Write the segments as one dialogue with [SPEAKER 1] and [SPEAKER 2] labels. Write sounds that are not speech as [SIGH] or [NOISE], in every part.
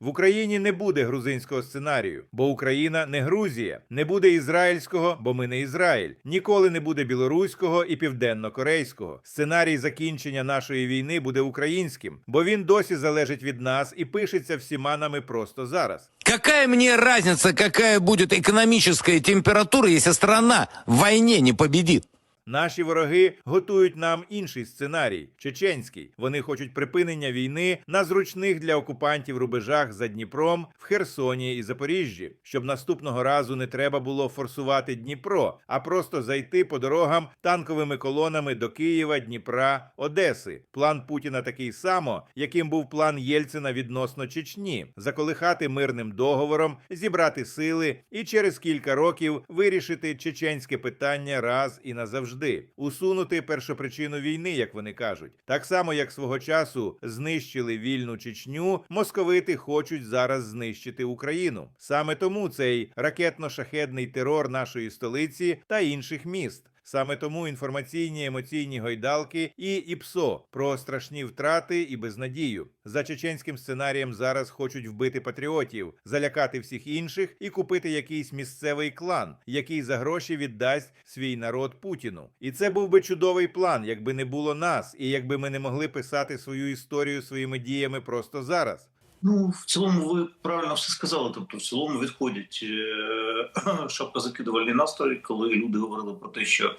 [SPEAKER 1] В Україні не буде грузинського сценарію, бо Україна не Грузія, не буде ізраїльського, бо ми не Ізраїль. Ніколи не буде білоруського і південно-корейського. Сценарій закінчення нашої війни буде українським, бо він досі залежить від нас і пишеться всіма нами просто зараз.
[SPEAKER 2] Какая мне разница, какая будет экономическая температура, если страна в войне не победит?
[SPEAKER 1] Наші вороги готують нам інший сценарій чеченський. Вони хочуть припинення війни на зручних для окупантів рубежах за Дніпром в Херсоні і Запоріжжі, щоб наступного разу не треба було форсувати Дніпро, а просто зайти по дорогам танковими колонами до Києва, Дніпра, Одеси. План Путіна такий само, яким був план Єльцина відносно Чечні, заколихати мирним договором, зібрати сили і через кілька років вирішити чеченське питання раз і назавжди, усунути першопричину війни, як вони кажуть. Так само, як свого часу знищили вільну Чечню, московити хочуть зараз знищити Україну. Саме тому цей ракетно-шахедний терор нашої столиці та інших міст. Саме тому інформаційні емоційні гойдалки і ІПСО про страшні втрати і безнадію. За чеченським сценарієм зараз хочуть вбити патріотів, залякати всіх інших і купити якийсь місцевий клан, який за гроші віддасть свій народ Путіну. І це був би чудовий план, якби не було нас, і якби ми не могли писати свою історію своїми діями просто зараз.
[SPEAKER 3] Ну, в цілому, ви правильно все сказали. Тобто, в цілому відходять е, [CLEARS THROAT] шапкозакидувальні настрої, коли люди говорили про те, що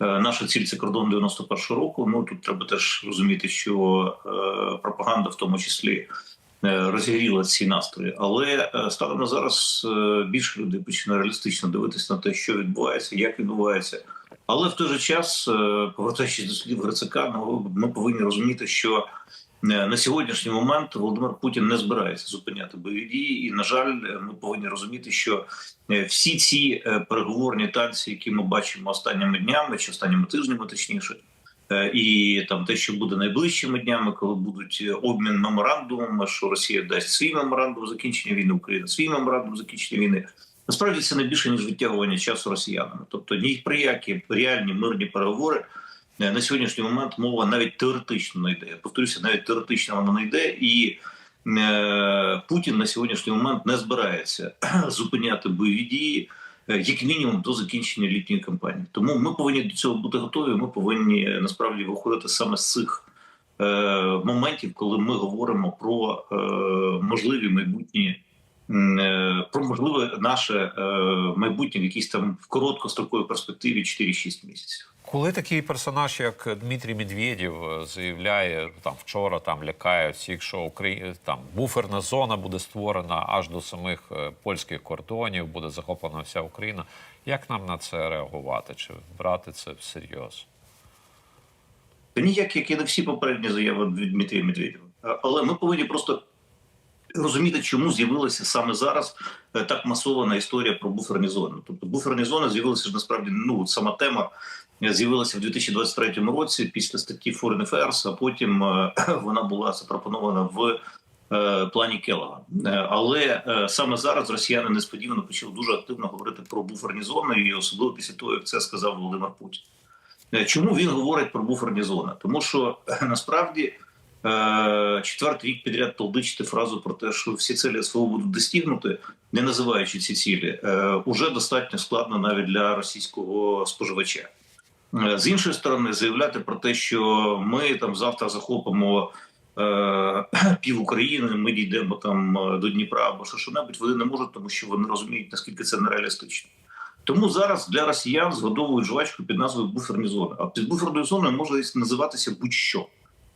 [SPEAKER 3] е, наша ціль це кордон 91-го року. Ну тут треба теж розуміти, що е, пропаганда в тому числі розігріла ці настрої. Але станом на зараз більше людей починає реалістично дивитися на те, що відбувається, як відбувається. Але в той же час, повертаючись до слів Грицака, ну, ми повинні розуміти, що на сьогоднішній момент Володимир Путін не збирається зупиняти бойові дії, і на жаль, е, ми повинні розуміти, що е, всі ці е, переговорні танці, які ми бачимо останніми днями чи останніми тижнями, точніше, е, і там те, що буде найближчими днями, коли будуть е, обмін меморандумами, що Росія дасть свій меморандум закінчення війни, Україна свій меморандум закінчення війни. Насправді це не більше ніж відтягування часу росіянами. Тобто ні про які реальні мирні переговори Е, на сьогоднішній момент мова навіть теоретично не йде. Я повторюся, навіть теоретично вона не йде, і е, Путін на сьогоднішній момент не збирається [CLEARS THROAT] зупиняти бойові дії. е, Як мінімум до закінчення літньої кампанії, тому ми повинні до цього бути готові. Ми повинні е, насправді виходити саме з цих е, моментів, коли ми говоримо про е, можливі майбутні е, про можливе наше е, майбутнє в якійсь там в короткостроковій перспективі 4-6 місяців.
[SPEAKER 4] Коли такий персонаж, як Дмитрій Медведєв, е, заявляє там вчора, там лякає всіх, що Украї... там буферна зона буде створена аж до самих е, польських кордонів, буде захоплена вся Україна. Як нам на це реагувати? Чи брати це всерйоз?
[SPEAKER 3] Ніяк, як і не всі попередні заяви від Дмитрія Медведєва. Але ми повинні просто розуміти, чому з'явилася саме зараз е, так масована історія про буферні зони. Тобто буферні зони з'явилися ж насправді ну сама тема. З'явилася в 2023 році після статті Foreign Affairs, а потім е, [CLEARS THROAT] вона була запропонована в е, плані Келога. Е, Але саме зараз росіяни несподівано почали дуже активно говорити про буферні зони, і особливо після того, як це сказав Володимир Путін. Чому він говорить про буферні зони? Тому що насправді четвертий рік підряд толдичити фразу про те, що всі цілі СВО будуть достигнути, не називаючи ці цілі, уже достатньо складно навіть для російського споживача. Е, З іншої сторони, заявляти про те, що ми там завтра захопимо е, [CLEARS THROAT] пів України, ми дійдемо там е, до Дніпра або що небудь, вони не можуть, тому що вони розуміють, наскільки це нереалістично. Тому зараз для росіян згодовують жвачку під назвою буферні зони. А під буферною зоною може називатися будь-що.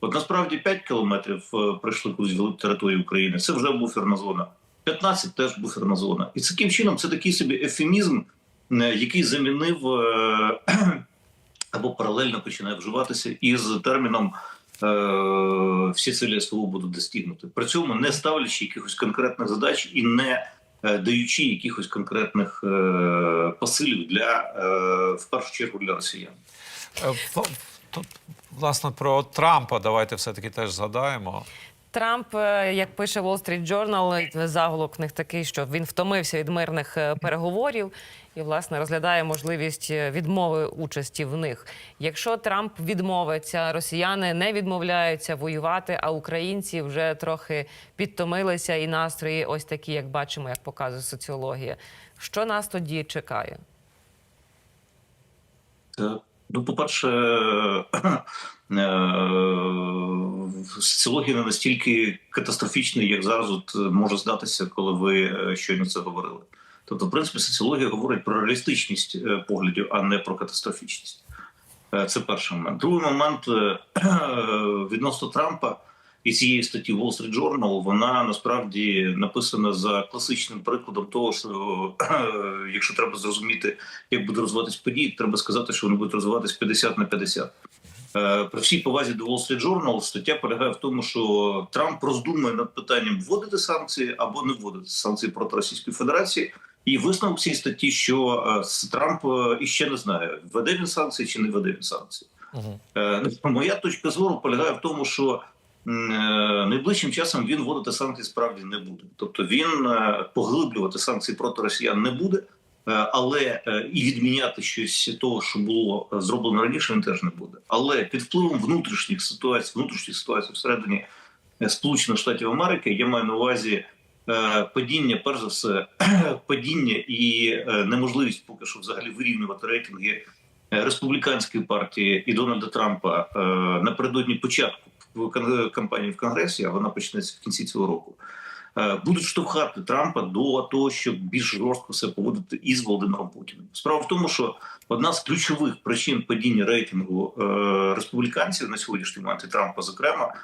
[SPEAKER 3] От насправді 5 кілометрів пройшли крізь велику територію України. Це вже буферна зона. 15 теж буферна зона. І таким чином це такий собі ефемізм, який замінив [CLEARS THROAT] або паралельно починає вживатися із терміном е, всі цілі СВО будуть достигнути. При цьому не ставлячи якихось конкретних задач і не е, даючи якихось конкретних е, посилів для в першу чергу для росіян.
[SPEAKER 4] Тут, власне, про Трампа давайте все-таки теж згадаємо.
[SPEAKER 5] Трамп, е, як пише Wall Street Journal, заголовок них такий, що він втомився від мирних е, переговорів і, власне, розглядає можливість е, відмови участі в них. Якщо Трамп відмовиться, росіяни не відмовляються воювати, а українці вже трохи підтомилися, і настрої ось такі, як бачимо, як показує соціологія. Що нас тоді чекає?
[SPEAKER 3] Е, Ну, по-перше, е, соціологія не настільки катастрофічна, як зараз от може здатися, коли ви е, щойно це говорили. Тобто, в принципі, соціологія говорить про реалістичність е, поглядів, а не про катастрофічність. Е, Це перший момент. Другий момент е, відносно Трампа і цієї статті Wall Street Journal, вона насправді написана за класичним прикладом того, що [CLEARS THROAT] якщо треба зрозуміти, як буде розвиватись події, треба сказати, що вони будуть розвиватись 50 на 50. Е, При всій повазі до Wall Street Journal стаття полягає в тому, що Трамп роздумує над питанням вводити санкції або не вводити санкції проти Російської Федерації. І висновок цієї статті, що е, Трамп е, іще не знає, введе він санкції чи не введе він санкції. Е, Моя точка зору полягає в тому, що найближчим часом він вводити санкції справді не буде. Тобто він е, поглиблювати санкції проти росіян не буде, е, але е, і відміняти щось того, що було е, зроблено раніше, він теж не буде. Але під впливом внутрішніх ситуацій, внутрішніх ситуацій всередині е, Сполучених Штатів Америки, я маю на увазі. е, Падіння, перш за все, [CLEARS THROAT] падіння і е, неможливість поки що взагалі вирівнювати рейтинги е, республіканської партії і Дональда Трампа е, напередодні початку кон- кампанії в Конгресі, а вона почнеться в кінці цього року. е, Будуть штовхати Трампа до того, щоб більш жорстко себе поводити із Володимиром Путіним. Справа в тому, що одна з ключових причин падіння рейтингу е, республіканців на сьогоднішній момент і Трампа, зокрема,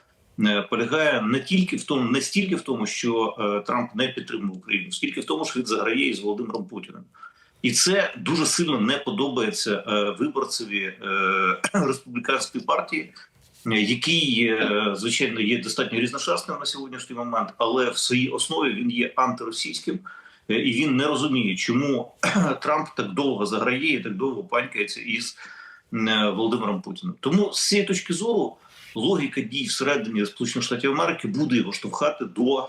[SPEAKER 3] е, полягає не тільки в тому, не стільки в тому, що е, Трамп не підтримує Україну, скільки в тому, що він заграє із Володимиром Путіним. І це дуже сильно не подобається е, виборцеві е, [CLEARS THROAT] республіканської партії, е, який, е, звичайно, є достатньо різношерстним на сьогоднішній момент, але в своїй основі він є антиросійським, е, і він не розуміє, чому [CLEARS THROAT] Трамп так довго заграє і так довго панькається із е, Володимиром Путіним. Тому з цієї точки зору. Логіка дій всередині Сполучених Штатів Америки буде його штовхати до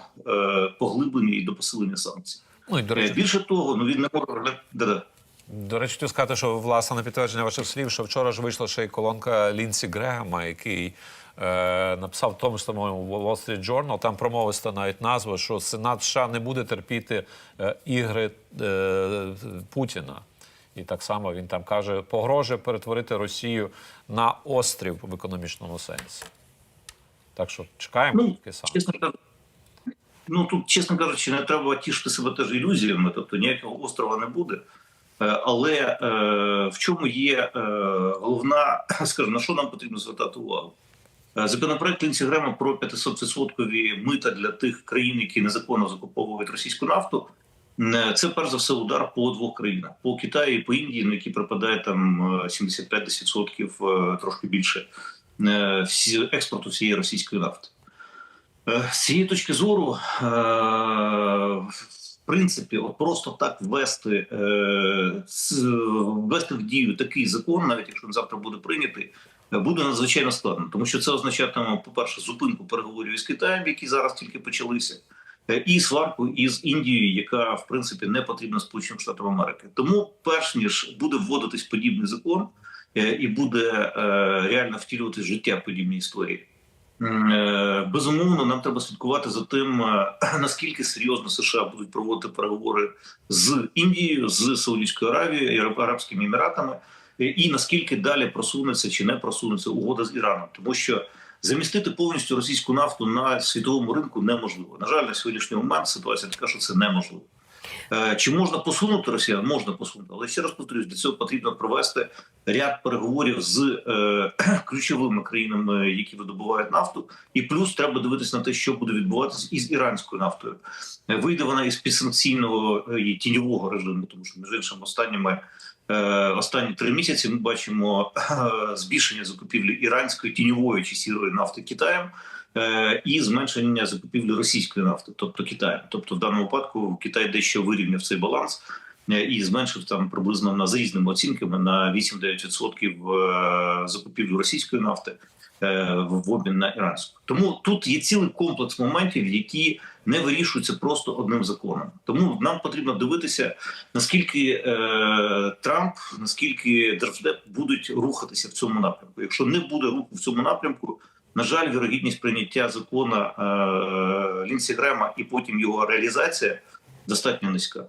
[SPEAKER 3] поглиблення і до посилення санкцій.
[SPEAKER 4] Ну і до речі,
[SPEAKER 3] Більше того, ну він не може розглядати.
[SPEAKER 4] До речі, хотів сказати, що власне на підтвердження ваших слів, що вчора ж вийшла ще й колонка Лінсі Грегема, який е, написав в тому ж самому Wall Street Journal, там промовиста навіть назва, що Сенат США не буде терпіти е, ігри е, Путіна. І так само він там каже, погрожує перетворити Росію на острів в економічному сенсі. Так що чекаємо
[SPEAKER 3] Ну,
[SPEAKER 4] таке саме.
[SPEAKER 3] чесно ну тут, чесно кажучи, не треба тішити себе теж ілюзіями, тобто ніякого острова не буде. Е, Але е, в чому є е, головна, [CLEARS THROAT] скажімо, на що нам потрібно звертати увагу? Законопроект Лінсі Грема про 500% мита для тих країн, які незаконно закуповують російську нафту. Це перш за все удар по двох країнах: по Китаю і по Індії, на які припадає там е, 75-10%, е, трошки більше експорту всієї російської нафти. З цієї точки зору, принципі, от просто так ввести, е, ввести в дію такий закон, навіть якщо він завтра буде прийнятий, е, буде надзвичайно складно, тому що це означатиме, по-перше, зупинку переговорів із Китаєм, які зараз тільки почалися, е, і сварку із Індією, яка в принципі не потрібна Сполученим Штатам Америки. Тому, перш ніж буде вводитись подібний закон і буде реально втілювати життя подібні історії. Е, Безумовно, нам треба слідкувати за тим, е, [CLEARS THROAT] наскільки серйозно США будуть проводити переговори з Індією, з Саудівською Аравією Арабськими Еміратами, і наскільки далі просунеться чи не просунеться угода з Іраном, тому що замістити повністю російську нафту на світовому ринку неможливо. На жаль, на сьогоднішній момент ситуація така, що це неможливо. Е, Чи можна посунути росіян? Можна посунути, але ще раз повторюсь, для цього потрібно провести ряд переговорів з е, [CLEARS THROAT] ключовими країнами, які видобувають нафту, і плюс треба дивитися на те, що буде відбуватися із іранською нафтою. Вийде вона із підсанкційного е, і тіньового режиму, тому що між іншим останніми. е, Останні три місяці ми бачимо збільшення закупівлі іранської тіньової чи сірої нафти Китаєм і зменшення закупівлі російської нафти, тобто Китаєм. Тобто, в даному випадку Китай дещо вирівняв цей баланс і зменшив там приблизно на за різними оцінками на 8-9% е, закупівлю російської нафти е, в обмін на іранську. Тому тут є цілий комплекс моментів, які не вирішуються просто одним законом. Тому нам потрібно дивитися, наскільки е, Трамп, наскільки Держдеп будуть рухатися в цьому напрямку. Якщо не буде руху в цьому напрямку, на жаль, вірогідність прийняття закону е, Лінсі Грема і потім його реалізація достатньо низька.